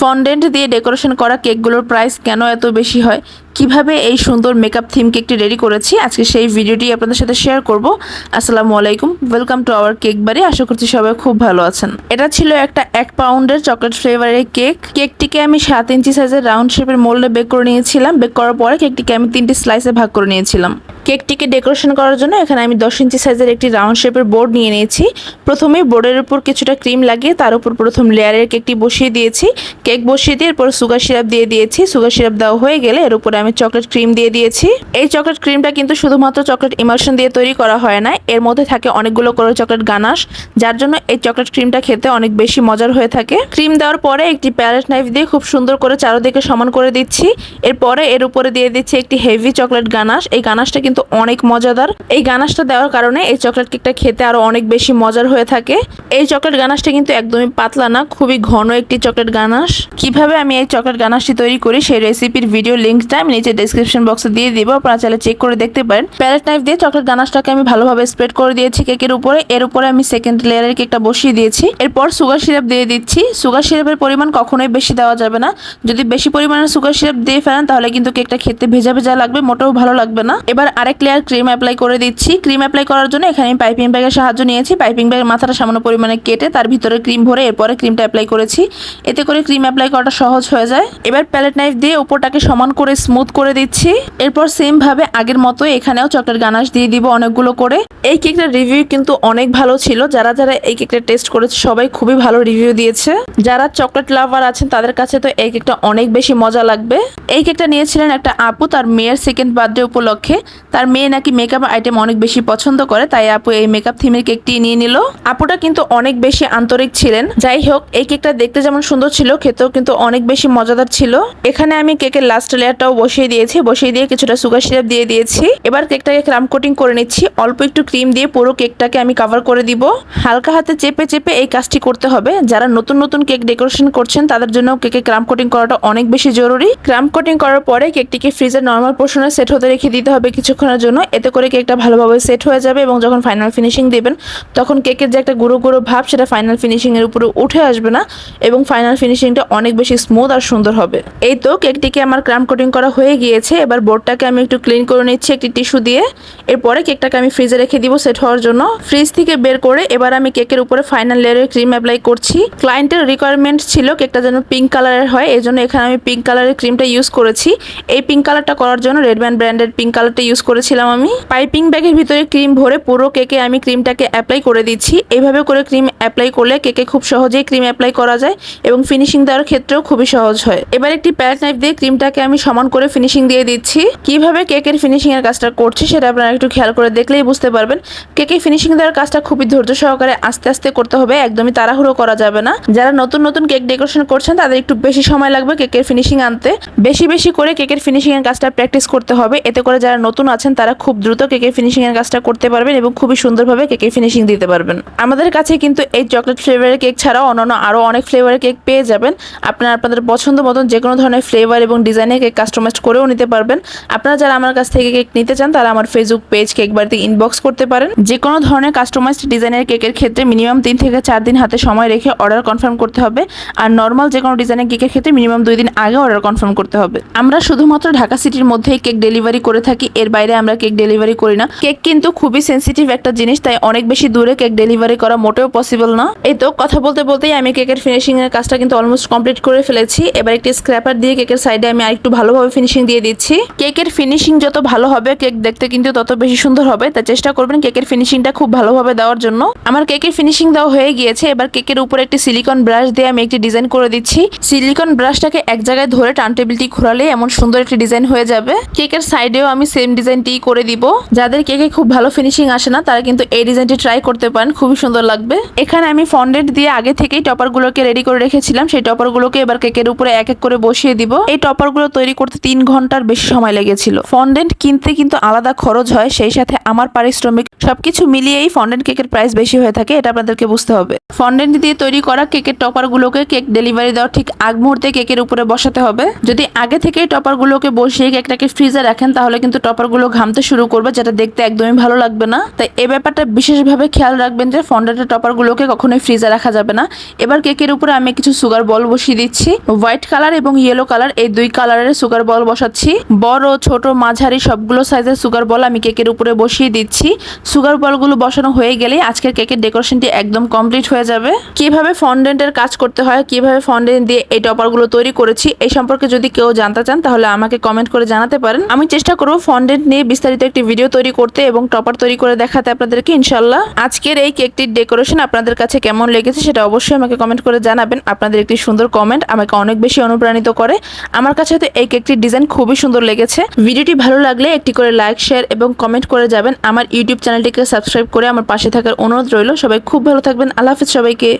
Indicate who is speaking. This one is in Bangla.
Speaker 1: ফন্ডেন্ট দিয়ে ডেকোরেশন করা কেকগুলোর প্রাইস কেন এত বেশি হয়? কীভাবে এই সুন্দর মেকআপ থিম কেকটি রেডি করেছি? আজকে সেই ভিডিওটি আপনাদের সাথে শেয়ার করব। আসসালামু আলাইকুম। ওয়েলকাম টু আওয়ার কেক বাড়ি আশা করছি সবাই খুব ভালো আছেন। এটা ছিল একটা এক পাউন্ডের চকলেট ফ্লেভারের কেক কেকটিকে আমি সাত ইঞ্চি সাইজের রাউন্ড শেপের মোল্ডে বেক করে নিয়েছিলাম। বেক করার পরে কেকটিকে আমি তিনটি স্লাইসে ভাগ করে নিয়েছিলাম। কেকটিকে ডেকোরেশন করার জন্য এখানে আমি দশ ইঞ্চি সাইজের একটি রাউন্ড শেপের বোর্ড নিয়ে নিয়েছি। প্রথমে বোর্ডের উপর কিছুটা ক্রিম লাগিয়ে তার উপর প্রথম লেয়ারের কেকটি বসিয়ে দিয়েছি। কেক বসিয়ে দিয়ে এরপর সুগার সিরাপ দিয়ে দিয়েছি। সুগার সিরাপ দেওয়া হয়ে গেলে এর উপরে আমি চকলেট ক্রিম দিয়ে দিয়েছি। এই চকলেট ক্রিমটা কিন্তু শুধুমাত্র চকলেট ইমার্শন দিয়ে তৈরি করা হয় না, এর মধ্যে থাকে অনেকগুলো করে চকলেট গানাশ, যার জন্য এই চকলেট ক্রিমটা খেতে অনেক বেশি মজার হয়ে থাকে। ক্রিম দেওয়ার পরে একটি প্যারেট নাইফ দিয়ে খুব সুন্দর করে চারোদিকে সমান করে দিচ্ছি। এরপরে এর উপরে দিয়ে দিচ্ছি একটি হেভি চকলেট গানাশ। এই গানাশটা কিন্তু অনেক মজাদার। এই গানাশটা দেওয়ার কারণে এই চকলেট কেকটা খেতে আরও অনেক বেশি মজার হয়ে থাকে। এই চকলেট গানাশটা কিন্তু একদমই পাতলা না, খুবই ঘন একটি চকলেট গানাশ। কীভাবে আমি এই চকলেট গানাশটি তৈরি করি সেই রেসিপির ভিডিও লিঙ্কটা আমি নিচে ডেসক্রিপশন বক্সে দিয়ে দিব, আপনারা চাইলে চেক করে দেখতে পারেন। প্যালেট নাইফ দিয়ে চকলেট গানাশটাকে আমি ভালোভাবে স্প্রেড করে দিয়েছি কেকের উপরে। এর উপরে আমি সেকেন্ড লেয়ারের কেকটা বসিয়ে দিয়েছি। এরপর সুগার সিরাপ দিয়ে দিচ্ছি। সুগার সিরাপের পরিমাণ কখনোই বেশি দেওয়া যাবে না। যদি বেশি পরিমাণে সুগার সিরাপ দিয়ে ফেলেন তাহলে কিন্তু কেকটা খেতে ভেজা ভেজা লাগবে, মোটেও ভালো লাগবে না। এবার আরেক লেয়ার ক্রিম অ্যাপ্লাই করে দিচ্ছি। ক্রিম অ্যাপ্লাই করার জন্য এখানে আমি পাইপিং ব্যাগের সাহায্য নিয়েছি। পাইপিং ব্যাগের মাথাটা সামান্য পরিমাণে কেটে তার ভিতরে ক্রিম ভরে এরপরে ক্রিমটা অ্যাপ্লাই করেছি। এতে করে ক্রিম অ্যাপ্লাই করাটা সহজ হয়ে যায়। এবার প্যালেট নাইফ দিয়ে উপরটাকে সমান করে স্মুথ করে দিচ্ছি। এরপর সেম ভাবে আগের মতো এখানেও চকলেট গানাশ দিয়ে দিব অনেকগুলো করে। এই কেকটার রিভিউ কিন্তু অনেক ভালো ছিল। যারা যারা এই কেকটা টেস্ট করেছে, সবাই খুবই ভালো রিভিউ দিয়েছে। যারা চকলেট লাভার আছেন, তাদের কাছে তো এই কেকটা অনেক বেশি মজা লাগবে। এই কেকটা নিয়েছিলেন একটা আপু, তার মেয়ের সেকেন্ড বার্থডে উপলক্ষে। তার মেয়ে নাকি মেকআপ আইটেম অনেক বেশি পছন্দ করে, তাই আপু এই মেকআপ থিমের কেকটি নিয়ে নিল। আপুটা কিন্তু অনেক বেশি আন্তরিক ছিলেন। যাই হোক, এই কেকটা দেখতে যেমন সুন্দর ছিল, খেতেও কিন্তু অনেক বেশি মজাদার ছিল। এখানে আমি কেকের লাস্ট লেয়ারটাও বসিয়ে দিয়েছি, বসিয়ে দিয়ে কিছুটা সুগার সিরাপ দিয়ে দিয়েছি। এবার কেকটাকে ক্রাম কোটিং করে নিচ্ছি, অল্প একটু ক্রিম দিয়ে পুরো কেকটাকে আমি কভার করে দিব। হালকা হাতে চেপে চেপে এই কাজটি করতে হবে। যারা নতুন নতুন কেক ডেকোরেশন করছেন, তাদের জন্য কেকে ক্রাম কোটিং করাটা অনেক বেশি জরুরি। ক্রাম কোটিং করার পরে কেকটিকে ফ্রিজের নর্মাল পোর্শনে সেট হতে রেখে দিতে হবে কিছুক্ষণের জন্য, এতে করে কেকটা ভালোভাবে সেট হয়ে যাবে এবং যখন ফাইনাল ফিনিশিং দেবেন, তখন কেকের যে একটা গুঁড়ো গুঁড়ো ভাব, সেটা ফাইনাল ফিনিশিং এর উপরে উঠে আসবে না এবং ফাইনাল ফিনিশিংটা অনেক বেশি স্মুথ আর সুন্দর হবে। এই তো কেকটিকে আমার ক্রাম কোটিং করা হয়ে গিয়েছে। এবার বোর্ডটাকে আমি একটু ক্লিন করে নিচ্ছি একটি টিস্যু দিয়ে। এরপরে কেকটাকে আমি ফ্রিজে রেখে দিব সেট হওয়ার জন্য। ফ্রিজ থেকে বের করে এবার আমি কেকের উপরে ফাইনাল লেয়ারের ক্রিম অ্যাপ্লাই করছি। ক্লায়েন্টের রিকোয়ারমেন্ট ছিল কেকটা যেন পিঙ্ক কালারের হয় এই জন্য এখানে আমি পিঙ্ক কালারের ক্রিমটা ইউজ করেছি। এই পিঙ্ক কালারটা করার জন্য রেডম্যান ব্র্যান্ডের পিঙ্ক কালারটা ইউজ করেছিলাম আমি। পাইপিং ব্যাগের ভিতরে ক্রিম ভরে পুরো কেকে আমি ক্রিমটাকে অ্যাপ্লাই করে দিচ্ছি। এইভাবে করে ক্রিম অ্যাপ্লাই করলে কেকে খুব সহজেই ক্রিম অ্যাপ্লাই করা যায় এবং ফিনিশিং দেওয়ার ক্ষেত্রেও খুবই সহজ হয়। এবার একটি প্যালেট নাইফ দিয়ে ক্রিমটাকে আমি সমান করে ফিনিশিং দিয়ে দিচ্ছি। কীভাবে কেকের ফিনিশিং এর কাজটা করছি সেটা আপনারা একটু খেয়াল করে দেখলেই বুঝতে পারবেন। কেকে ফিনিশিং দেওয়ার কাজটা খুবই ধৈর্য সহকারে আস্তে আস্তে করতে হবে, একদমই তাড়াহুড়ো করা যাবে না। যারা নতুন নতুন কেক ডেকোরেশন করছেন, তাদের একটু বেশি সময় লাগবে কেকের ফিনিশিং আনতে। বেশি বেশি করে কেকের ফিনিশিং এর কাজটা প্র্যাকটিস করতে হবে। এতে করে যারা নতুন আছেন তারা খুব দ্রুত কেকের ফিনিশিং এর কাজটা করতে পারবেন এবং খুবই সুন্দরভাবে কেকের ফিনিশিং দিতে পারবেন। আমাদের কাছে কিন্তু এই চকলেট ফ্লেভারের কেক ছাড়াও অন্যান্য আরও অনেক ফ্লেভারের কেক পেয়ে যাবেন। আপনারা আপনাদের পছন্দ মতন যে কোনো ধরনের ফ্লেভার এবং ডিজাইনের কেক কাস্টমাইজ করেও নিতে পারবেন। আপনারা যারা আমার কাছ থেকে কেক নিতে চান, তারা আমার ফেসবুক পেজ কেক বাড়িতে ইনবক্স করতে পারেন। যে কোনো ধরনের কাস্টমাইজ ডিজাইনের কেকের ক্ষেত্রে মিনিমাম তিন থেকে চার দিন হাতে সময় রেখে অর্ডার কনফার্ম করতে হবে। আর নর্মাল যে কোনো ডিজাইনের কেকের ক্ষেত্রে মিনিমাম দুই দিন আগে অর্ডার কনফার্ম করতে হবে। আমরা শুধুমাত্র ঢাকা সিটির মধ্যেই কেক ডেলিভারি করে থাকি, এর বাইরে আমরা কেক ডেলিভারি করি না। কেক কিন্তু খুবই সেন্সিটিভ একটা জিনিস, তাই অনেক বেশি দূরে কেক ডেলিভারি করা মোটেও পসিবল না। এই তো কথা বলতে বলতেই আমি কেকের ফিনিশিং এর কাজটা কিন্তু অলমোস্ট কমপ্লিট করে ফেলেছি। এবার একটি স্ক্র্যাপার দিয়ে কেকের সাইডে আমি আরেকটু ভালোভাবে ফিনিশিং দিয়ে দিচ্ছি। কেকের ফিনিশিং যত ভালো হবে, কেক দেখতে কিন্তু তত বেশি সুন্দর হবে। তাই চেষ্টা করবেন কেকের ফিনিশিংটা খুব ভালোভাবে দেওয়ার জন্য। আমার কেকের ফিনিশিং দেওয়া হয়ে গিয়েছে। এবার কেকের উপরে একটি সিলিকন ব্রাশ দিয়ে আমি একটি ডিজাইন করে দিচ্ছি। সিলিকন ব্রাশটাকে এক জায়গায় ধরে টার্ন টেবিলটি ঘোরালে এমন সুন্দর একটি ডিজাইন হয়ে যাবে। কেকের সাইডেও আমি সেম ডিজাইনটি করে দিব। যাদের কেকে খুব ভালো ফিনিশিং আসে না, তারা কিন্তু এই ডিজাইনটি ট্রাই করতে পারেন, খুবই সুন্দর লাগবে। এখানে আমি ফন্ডেন্ট দিয়ে আগে থেকেই টপারগুলোকে রেডি করে রেখেছিলাম, সেই টপারগুলোকে এবার কেকের উপরে এক এক করে বসিয়ে দিব। এই টপারগুলো তৈরি করতে তিন ঘণ্টার বেশি সময় লেগেছিল। ফন্ডেন্ট কিনতে কিন্তু আলাদা খরচ হয়, সেই সাথে আমার পারিশ্রমিক সবকিছু মিলিয়েই ফন্ডেন্ট কেকের প্রাইস বেশি হয়ে থাকে, এটা আপনাদেরকে বুঝতে হবে। ফন্ডেন্ট দিয়ে তৈরি করা কেকের টপারগুলোকে কেক ডেলিভারি দেওয়ার ঠিক আগ মুহূর্তে কেকের উপরে বসাতে হবে। যদি আগে থেকে টপারগুলোকে বসিয়ে কেকটাকে ফ্রিজে রাখেন, তাহলে কিন্তু টপারগুলো ঘামতে শুরু করবে, যেটা দেখতে একদমই ভালো লাগবে না। তাই এ ব্যাপারটা বিশেষভাবে খেয়াল রাখবেন যে ফন্ডেন্টের টপারগুলোকে কখনোই ফ্রিজে রাখা যাবে না। এবার কেকের উপরে আমি কিছু সুগার বল বসিয়ে দিচ্ছি। হোয়াইট কালার এবং ইয়েলো কালার, এই দুই কালারের সুগার বল বসাচ্ছি। বড়, ছোট, মাঝারি সবগুলো সাইজের সুগার বল আমি কেকের উপরে বসিয়ে দিচ্ছি। সুগার বলগুলো বসানো হয়ে গেলেই আজকের কেকের ডেকোরেশনটি একদম কমপ্লিট হয়ে যাবে। কীভাবে ফন্ডেন্টের কাজ করতে হয়, কীভাবে ফন্ডেন্ট দিয়ে এই টপারগুলো তৈরি করেছি, এই সম্পর্কে যদি কেউ জানতে চান, তাহলে আমাকে কমেন্ট করে জানাতে পারেন। আমি চেষ্টা করব ফন্ডেন্ট নিয়ে বিস্তারিত একটি ভিডিও তৈরি করতে এবং টপার তৈরি করে দেখাতে আপনাদেরকে, ইনশাল্লাহ। আজকের এই কেকটির ডেকোরেশন আপনাদের কাছে কেমন লেগেছে সেটা অবশ্যই আমাকে কমেন্ট করে জানাবেন। আপনাদের একটি সুন্দর কমেন্ট আমাকে অনেক বেশি অনুপ্রাণিত করে। আমার কাছে তো এই কেকটির ডিজাইন খুবই সুন্দর লেগেছে। ভিডিওটি ভালো লাগলে একটি করে লাইক শেয়ার এবং কমেন্ট করে যাবেন। আমার ইউটিউব চ্যানেলটিকে সাবস্ক্রাইব করে আমার পাশে থাকার অনুরোধ রইল। সবাই খুব ভালো থাকবেন। আল্লাহ সবাইকে।